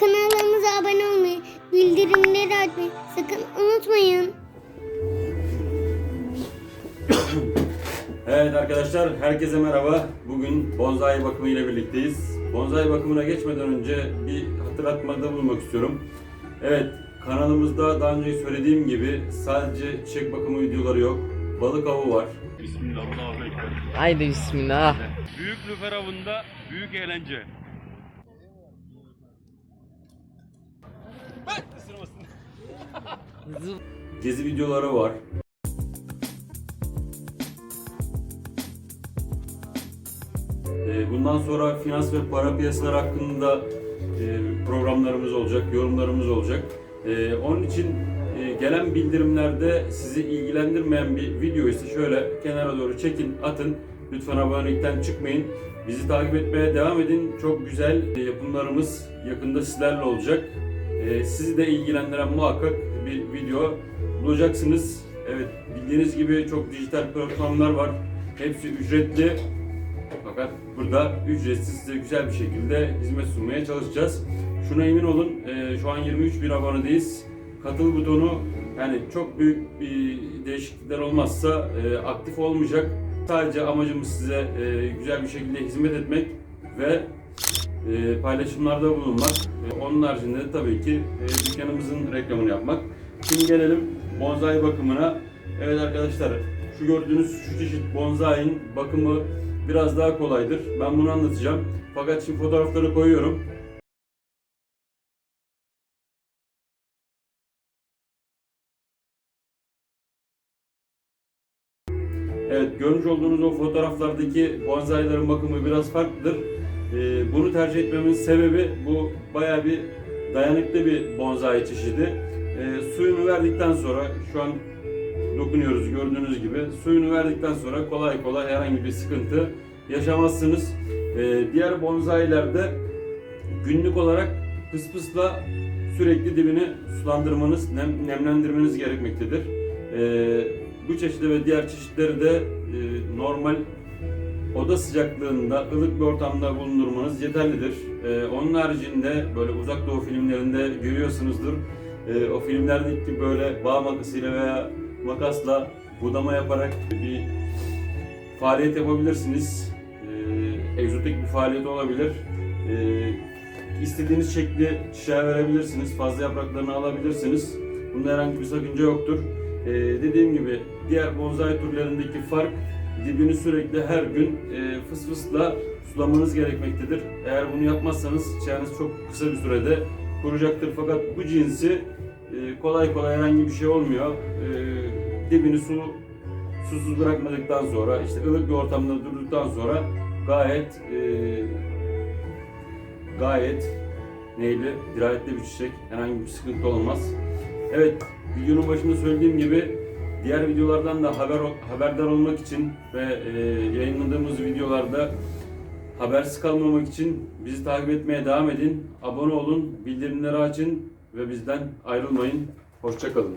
kanalımıza abone olmayı, bildirimleri açmayı sakın unutmayın. Evet arkadaşlar herkese merhaba. Bugün bonsai bakımı ile birlikteyiz. Bonsai bakımına geçmeden önce bir hatırlatmada bulunmak istiyorum. Evet kanalımızda daha önce söylediğim gibi sadece çiçek bakımı videoları yok. Balık avı var. Bismillahirrahmanirrahim. Haydi bismillah. Büyük lüfer avında büyük eğlence. Gezi videoları var. Ee, Bundan sonra finans ve para piyasaları hakkında e, programlarımız olacak, yorumlarımız olacak. Ee, Onun için e, gelen bildirimlerde sizi ilgilendirmeyen bir video ise şöyle kenara doğru çekin, atın. Lütfen abonelikten çıkmayın. Bizi takip etmeye devam edin. Çok güzel e, yapımlarımız yakında sizlerle olacak. Ee, Sizi de ilgilendiren muhakkak bir video bulacaksınız. Evet, bildiğiniz gibi çok dijital platformlar var. Hepsi ücretli. Fakat burada ücretsiz size güzel bir şekilde hizmet sunmaya çalışacağız. Şuna emin olun, e, şu an 23 bin abonedeyiz. Katıl butonu yani çok büyük bir değişiklikler olmazsa e, aktif olmayacak. Sadece amacımız size e, güzel bir şekilde hizmet etmek ve e, paylaşımlarda bulunmak. E, onun haricinde de tabii ki e, dükkanımızın reklamını yapmak. Şimdi gelelim bonsai bakımına. Evet arkadaşlar şu gördüğünüz şu çeşit bonsai'nin bakımı biraz daha kolaydır. Ben bunu anlatacağım. Fakat şimdi fotoğrafları koyuyorum. Evet görmüş olduğunuz o fotoğraflardaki bonsailerin bakımı biraz farklıdır. Ee, bunu tercih etmemin sebebi bu bayağı bir dayanıklı bir bonsai çeşidi. Ee, suyunu verdikten sonra şu an dokunuyoruz gördüğünüz gibi. Suyunu verdikten sonra kolay kolay herhangi bir sıkıntı yaşamazsınız. Ee, diğer bonsailerde günlük olarak pıspısla sürekli dibini sulandırmanız, nem, nemlendirmeniz gerekmektedir. Ee, bu çeşidi ve diğer çeşitleri de e, normal oda sıcaklığında ılık bir ortamda bulundurmanız yeterlidir. Ee, onun haricinde böyle uzak doğu filmlerinde görüyorsunuzdur. Ee, o filmlerdeki böyle bağ makasıyla veya makasla budama yaparak bir faaliyet yapabilirsiniz. Ee, egzotik bir faaliyet olabilir. Ee, istediğiniz şekli çiçeğe verebilirsiniz. Fazla yapraklarını alabilirsiniz. Bunda herhangi bir sakınca yoktur. Ee, dediğim gibi diğer bonsai türlerindeki fark dibini sürekli her gün e, fıs fısla sulamanız gerekmektedir. Eğer bunu yapmazsanız çiçeğiniz çok kısa bir sürede kuracaktır. Fakat bu cinsi e, kolay kolay herhangi bir şey olmuyor. E, dibini su susuz bırakmadıktan sonra işte ılık bir ortamda durduktan sonra gayet e, gayet neyli dirayetli bir çiçek herhangi bir sıkıntı olmaz. Evet videonun başında söylediğim gibi diğer videolardan da haber haberdar olmak için ve e, yayınladığımız videolarda habersiz kalmamak için bizi takip etmeye devam edin. Abone olun, bildirimleri açın ve bizden ayrılmayın. Hoşçakalın.